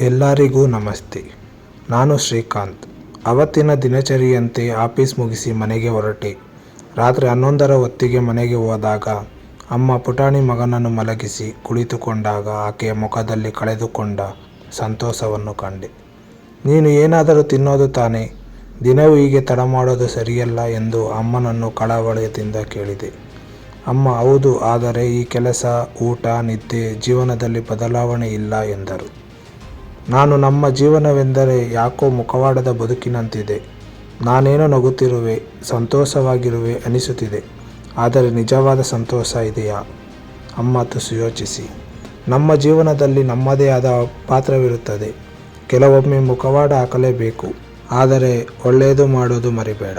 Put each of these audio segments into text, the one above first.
ಎಲ್ಲರಿಗೂ ನಮಸ್ತೆ. ನಾನು ಶ್ರೀಕಾಂತ್. ಅವತ್ತಿನ ದಿನಚರಿಯಂತೆ ಆಫೀಸ್ ಮುಗಿಸಿ ಮನೆಗೆ ಹೊರಟೆ. ರಾತ್ರಿ ಹನ್ನೊಂದರ ಹೊತ್ತಿಗೆ ಮನೆಗೆ ಹೋದಾಗ ಅಮ್ಮ ಪುಟಾಣಿ ಮಗನನ್ನು ಮಲಗಿಸಿ ಕುಳಿತುಕೊಂಡಾಗ ಆಕೆಯ ಮುಖದಲ್ಲಿ ಕಳೆದುಕೊಂಡ ಸಂತೋಷವನ್ನು ಕಂಡೆ. ನೀನು ಏನಾದರೂ ತಿನ್ನೋದು ತಾನೇ? ದಿನವೂ ಹೀಗೆ ತಡ ಮಾಡೋದು ಸರಿಯಲ್ಲ ಎಂದು ಅಮ್ಮನನ್ನು ಕಳವಳದಿಂದ ಕೇಳಿದೆ. ಅಮ್ಮ, ಹೌದು, ಆದರೆ ಈ ಕೆಲಸ, ಊಟ, ನಿದ್ದೆ, ಜೀವನದಲ್ಲಿ ಬದಲಾವಣೆ ಇಲ್ಲ ಎಂದರು. ನಾನು ನಮ್ಮ ಜೀವನವೆಂದರೆ ಯಾಕೋ ಮುಖವಾಡದ ಬದುಕಿನಂತಿದೆ. ನಾನೇನೋ ನಗುತ್ತಿರುವೆ, ಸಂತೋಷವಾಗಿರುವೆ ಅನಿಸುತ್ತಿದೆ. ಆದರೆ ನಿಜವಾದ ಸಂತೋಷ ಇದೆಯಾ? ಅಮ್ಮ ತುಸು ಯೋಚಿಸಿ. ನಮ್ಮ ಜೀವನದಲ್ಲಿ ನಮ್ಮದೇ ಆದ ಪಾತ್ರವಿರುತ್ತದೆ. ಕೆಲವೊಮ್ಮೆ ಮುಖವಾಡ ಹಾಕಲೇಬೇಕು. ಆದರೆ ಒಳ್ಳೆಯದು ಮಾಡೋದು ಮರಿಬೇಡ.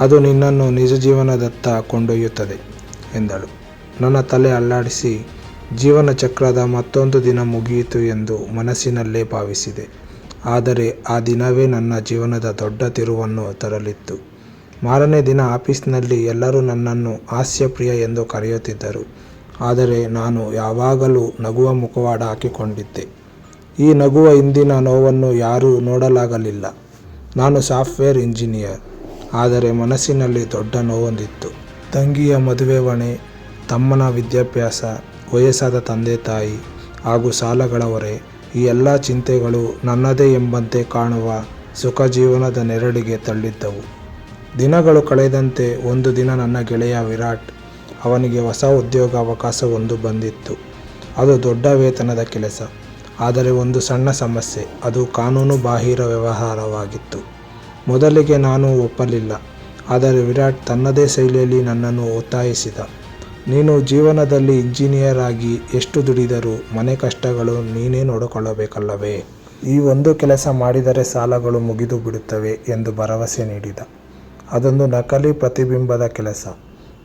ಅದು ನಿನ್ನನ್ನು ನಿಜ ಜೀವನದತ್ತ ಕೊಂಡೊಯ್ಯುತ್ತದೆ, ಎಂದಳು. ನನ್ನ ತಲೆ ಅಲ್ಲಾಡಿಸಿ ಜೀವನ ಚಕ್ರದ ಮತ್ತೊಂದು ದಿನ ಮುಗಿಯಿತು ಎಂದು ಮನಸ್ಸಿನಲ್ಲೇ ಭಾವಿಸಿದೆ. ಆದರೆ ಆ ದಿನವೇ ನನ್ನ ಜೀವನದ ದೊಡ್ಡ ತಿರುವನ್ನು ತರಲಿತ್ತು. ಮಾರನೇ ದಿನ ಆಫೀಸ್ನಲ್ಲಿ ಎಲ್ಲರೂ ನನ್ನನ್ನು ಹಾಸ್ಯಪ್ರಿಯ ಎಂದು ಕರೆಯುತ್ತಿದ್ದರು. ಆದರೆ ನಾನು ಯಾವಾಗಲೂ ನಗುವ ಮುಖವಾಡ ಹಾಕಿಕೊಂಡಿದ್ದೆ. ಈ ನಗುವ ಹಿಂದಿನ ನೋವನ್ನು ಯಾರೂ ನೋಡಲಾಗಲಿಲ್ಲ. ನಾನು ಸಾಫ್ಟ್ವೇರ್ ಇಂಜಿನಿಯರ್. ಆದರೆ ಮನಸ್ಸಿನಲ್ಲಿ ದೊಡ್ಡ ನೋವೊಂದಿತ್ತು. ತಂಗಿಯ ಮದುವೆ ಹೊಣೆ, ತಮ್ಮನ ವಿದ್ಯಾಭ್ಯಾಸ ವಯಸ್ಸಾದ ತಂದೆ ತಾಯಿ ಹಾಗೂ ಸಾಲಗಳ ಈ ಎಲ್ಲ ಚಿಂತೆಗಳು ನನ್ನದೇ ಎಂಬಂತೆ ಕಾಣುವ ಸುಖ ಜೀವನದ ನೆರಳಿಗೆ ತಳ್ಳಿದ್ದವು. ದಿನಗಳು ಕಳೆದಂತೆ ಒಂದು ದಿನ ನನ್ನ ಗೆಳೆಯ ವಿರಾಟ್ ಅವನಿಗೆ ಹೊಸ ಉದ್ಯೋಗ ಅವಕಾಶವೊಂದು ಬಂದಿತ್ತು. ಅದು ದೊಡ್ಡ ವೇತನದ ಕೆಲಸ. ಆದರೆ ಒಂದು ಸಣ್ಣ ಸಮಸ್ಯೆ. ಅದು ಕಾನೂನು ಬಾಹಿರ ವ್ಯವಹಾರವಾಗಿತ್ತು. ಮೊದಲಿಗೆ ನಾನು ಒಪ್ಪಲಿಲ್ಲ. ಆದರೆ ವಿರಾಟ್ ತನ್ನದೇ ಶೈಲಿಯಲ್ಲಿ ನನ್ನನ್ನು ಒತ್ತಾಯಿಸಿದ. ನೀನು ಜೀವನದಲ್ಲಿ ಇಂಜಿನಿಯರ್ ಆಗಿ ಎಷ್ಟು ದುಡಿದರೂ ಮನೆ ಕಷ್ಟಗಳು ನೀನೇ ನೋಡಿಕೊಳ್ಳಬೇಕಲ್ಲವೇ? ಈ ಒಂದು ಕೆಲಸ ಮಾಡಿದರೆ ಸಾಲಗಳು ಮುಗಿದು ಬಿಡುತ್ತವೆ ಎಂದು ಭರವಸೆ ನೀಡಿದ. ಅದೊಂದು ನಕಲಿ ಪ್ರತಿಬಿಂಬದ ಕೆಲಸ.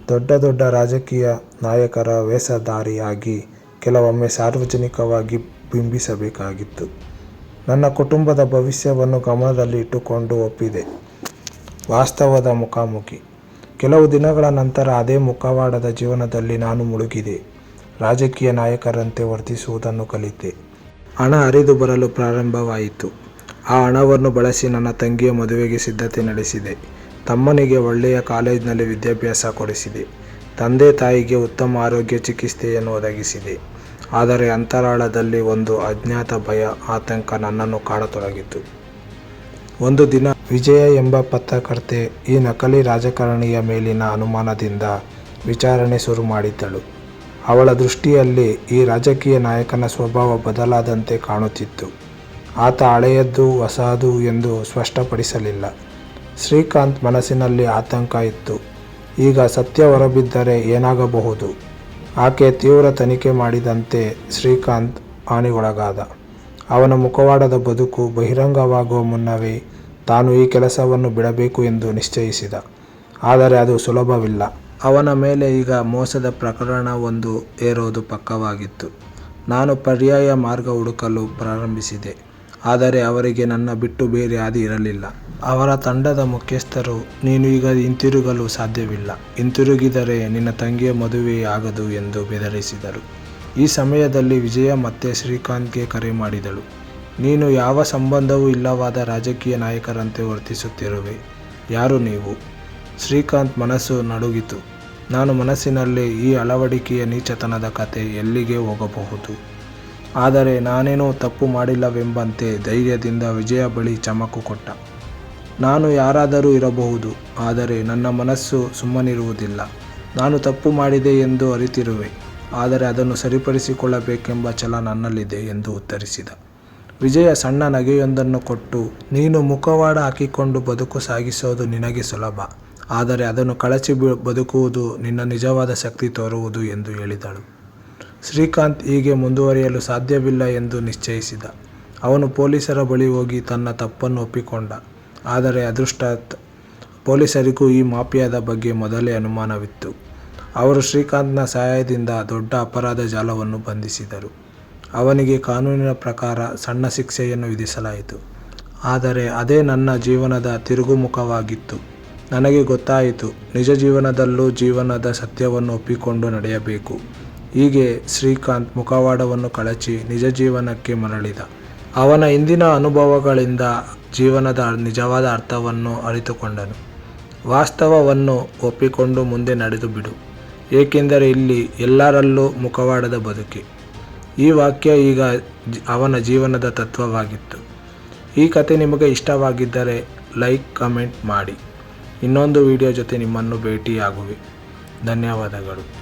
ದೊಡ್ಡ ದೊಡ್ಡ ರಾಜಕೀಯ ನಾಯಕರ ವೇಷಧಾರಿಯಾಗಿ ಕೆಲವೊಮ್ಮೆ ಸಾರ್ವಜನಿಕವಾಗಿ ಬಿಂಬಿಸಬೇಕಾಗಿತ್ತು. ನನ್ನ ಕುಟುಂಬದ ಭವಿಷ್ಯವನ್ನು ಗಮನದಲ್ಲಿ ಇಟ್ಟುಕೊಂಡು ಒಪ್ಪಿದೆ. ವಾಸ್ತವದ ಮುಖಾಮುಖಿ. ಕೆಲವು ದಿನಗಳ ನಂತರ ಅದೇ ಮುಖವಾಡದ ಜೀವನದಲ್ಲಿ ನಾನು ಮುಳುಗಿದೆ. ರಾಜಕೀಯ ನಾಯಕರಂತೆ ವರ್ತಿಸುವುದನ್ನು ಕಲಿತೆ. ಹಣ ಹರಿದು ಬರಲು ಪ್ರಾರಂಭವಾಯಿತು. ಆ ಹಣವನ್ನು ಬಳಸಿ ನನ್ನ ತಂಗಿಯ ಮದುವೆಗೆ ಸಿದ್ಧತೆ ನಡೆಸಿದೆ. ತಮ್ಮನಿಗೆ ಒಳ್ಳೆಯ ಕಾಲೇಜಿನಲ್ಲಿ ವಿದ್ಯಾಭ್ಯಾಸ ಕೊಡಿಸಿದೆ. ತಂದೆ ತಾಯಿಗೆ ಉತ್ತಮ ಆರೋಗ್ಯ ಚಿಕಿತ್ಸೆಯನ್ನು ಒದಗಿಸಿದೆ. ಆದರೆ ಅಂತರಾಳದಲ್ಲಿ ಒಂದು ಅಜ್ಞಾತ ಭಯ, ಆತಂಕ ನನ್ನನ್ನು ಕಾಡತೊಡಗಿತು. ಒಂದು ದಿನ ವಿಜಯ ಎಂಬ ಪತ್ರಕರ್ತೆ ಈ ನಕಲಿ ರಾಜಕಾರಣಿಯ ಮೇಲಿನ ಅನುಮಾನದಿಂದ ವಿಚಾರಣೆ ಶುರು ಮಾಡಿದ್ದಳು. ಅವಳ ದೃಷ್ಟಿಯಲ್ಲಿ ಈ ರಾಜಕೀಯ ನಾಯಕನ ಸ್ವಭಾವ ಬದಲಾದಂತೆ ಕಾಣುತ್ತಿತ್ತು. ಆತ ಹಳೆಯದ್ದು, ಹೊಸದು ಎಂದು ಸ್ಪಷ್ಟಪಡಿಸಲಿಲ್ಲ. ಶ್ರೀಕಾಂತ್ ಮನಸ್ಸಿನಲ್ಲಿ ಆತಂಕ ಇತ್ತು. ಈಗ ಸತ್ಯ ಹೊರಬಿದ್ದರೆ ಏನಾಗಬಹುದು? ಆಕೆ ತೀವ್ರ ತನಿಖೆ ಮಾಡಿದಂತೆ ಶ್ರೀಕಾಂತ್ ಹಾನಿಗೊಳಗಾದ. ಅವನ ಮುಖವಾಡದ ಬದುಕು ಬಹಿರಂಗವಾಗುವ ಮುನ್ನವೇ ತಾನು ಈ ಕೆಲಸವನ್ನು ಬಿಡಬೇಕು ಎಂದು ನಿಶ್ಚಯಿಸಿದ. ಆದರೆ ಅದು ಸುಲಭವಿಲ್ಲ. ಅವನ ಮೇಲೆ ಈಗ ಮೋಸದ ಪ್ರಕರಣವೊಂದು ಏರೋದು ಪಕ್ಕವಾಗಿತ್ತು. ನಾನು ಪರ್ಯಾಯ ಮಾರ್ಗ ಹುಡುಕಲು ಪ್ರಾರಂಭಿಸಿದೆ. ಆದರೆ ಅವರಿಗೆ ನನ್ನ ಬಿಟ್ಟು ಬೇರೆ ಹಾದಿ ಇರಲಿಲ್ಲ. ಅವರ ತಂಡದ ಮುಖ್ಯಸ್ಥರು, ನೀನು ಈಗ ಹಿಂತಿರುಗಲು ಸಾಧ್ಯವಿಲ್ಲ. ಹಿಂತಿರುಗಿದರೆ ನಿನ್ನ ತಂಗಿಯ ಮದುವೆ ಆಗದು ಎಂದು ಬೆದರಿಸಿದರು. ಈ ಸಮಯದಲ್ಲಿ ವಿಜಯ ಮತ್ತೆ ಶ್ರೀಕಾಂತ್ಗೆ ಕರೆ ಮಾಡಿದಳು. ನೀನು ಯಾವ ಸಂಬಂಧವೂ ಇಲ್ಲವಾದ ರಾಜಕೀಯ ನಾಯಕರಂತೆ ವರ್ತಿಸುತ್ತಿರುವೆ. ಯಾರು ನೀವು? ಶ್ರೀಕಾಂತ್ ಮನಸ್ಸು ನಡುಗಿತು. ನಾನು ಮನಸ್ಸಿನಲ್ಲಿ ಈ ಅಳವಡಿಕೆಯ ನೀಚತನದ ಕತೆ ಎಲ್ಲಿಗೆ ಹೋಗಬಹುದು? ಆದರೆ ನಾನೇನೂ ತಪ್ಪು ಮಾಡಿಲ್ಲವೆಂಬಂತೆ ಧೈರ್ಯದಿಂದ ವಿಜಯ ಬಳಿ ಚಮಕು ಕೊಟ್ಟ. ನಾನು ಯಾರಾದರೂ ಇರಬಹುದು, ಆದರೆ ನನ್ನ ಮನಸ್ಸು ಸುಮ್ಮನಿರುವುದಿಲ್ಲ. ನಾನು ತಪ್ಪು ಮಾಡಿದೆ ಎಂದು ಅರಿತಿರುವೆ, ಆದರೆ ಅದನ್ನು ಸರಿಪಡಿಸಿಕೊಳ್ಳಬೇಕೆಂಬ ಛಲ ನನ್ನಲ್ಲಿದೆ ಎಂದು ಉತ್ತರಿಸಿದ. ವಿಜಯ ಸಣ್ಣ ನಗೆಯೊಂದನ್ನು ಕೊಟ್ಟು, ನೀನು ಮುಖವಾಡ ಹಾಕಿಕೊಂಡು ಬದುಕು ಸಾಗಿಸೋದು ನಿನಗೆ ಸುಲಭ. ಆದರೆ ಅದನ್ನು ಕಳಚಿ ಬದುಕುವುದು ನಿನ್ನ ನಿಜವಾದ ಶಕ್ತಿ ತೋರುವುದು ಎಂದು ಹೇಳಿದಳು. ಶ್ರೀಕಾಂತ್ ಹೀಗೆ ಮುಂದುವರಿಯಲು ಸಾಧ್ಯವಿಲ್ಲ ಎಂದು ನಿಶ್ಚಯಿಸಿದ. ಅವನು ಪೊಲೀಸರ ಬಳಿ ಹೋಗಿ ತನ್ನ ತಪ್ಪನ್ನು ಒಪ್ಪಿಕೊಂಡ. ಆದರೆ ಅದೃಷ್ಟ ಪೊಲೀಸರಿಗೂ ಈ ಮಾಫಿಯಾದ ಬಗ್ಗೆ ಮೊದಲೇ ಅನುಮಾನವಿತ್ತು. ಅವರು ಶ್ರೀಕಾಂತ್ನ ಸಹಾಯದಿಂದ ದೊಡ್ಡ ಅಪರಾಧ ಜಾಲವನ್ನು ಬಂಧಿಸಿದರು. ಅವನಿಗೆ ಕಾನೂನಿನ ಪ್ರಕಾರ ಸಣ್ಣ ಶಿಕ್ಷೆಯನ್ನು ವಿಧಿಸಲಾಯಿತು. ಆದರೆ ಅದೇ ನನ್ನ ಜೀವನದ ತಿರುಗುಮುಖವಾಗಿತ್ತು. ನನಗೆ ಗೊತ್ತಾಯಿತು, ನಿಜ ಜೀವನದಲ್ಲೂ ಜೀವನದ ಸತ್ಯವನ್ನು ಒಪ್ಪಿಕೊಂಡು ನಡೆಯಬೇಕು. ಹೀಗೆ ಶ್ರೀಕಾಂತ್ ಮುಖವಾಡವನ್ನು ಕಳಚಿ ನಿಜ ಜೀವನಕ್ಕೆ ಮರಳಿದ. ಅವನ ಇಂದಿನ ಅನುಭವಗಳಿಂದ ಜೀವನದ ನಿಜವಾದ ಅರ್ಥವನ್ನು ಅರಿತುಕೊಂಡನು. ವಾಸ್ತವವನ್ನು ಒಪ್ಪಿಕೊಂಡು ಮುಂದೆ ನಡೆದು ಬಿಡು. ಏಕೆಂದರೆ ಇಲ್ಲಿ ಎಲ್ಲರಲ್ಲೂ ಮುಖವಾಡದ ಬದುಕಿ. ಈ ವಾಕ್ಯ ಈಗ ಅವನ ಜೀವನದ ತತ್ವವಾಗಿತ್ತು. ಈ ಕತೆ ನಿಮಗೆ ಇಷ್ಟವಾಗಿದ್ದರೆ ಲೈಕ್, ಕಮೆಂಟ್ ಮಾಡಿ. ಇನ್ನೊಂದು ವಿಡಿಯೋ ಜೊತೆ ನಿಮ್ಮನ್ನು ಭೇಟಿಯಾಗುವೆ. ಧನ್ಯವಾದಗಳು.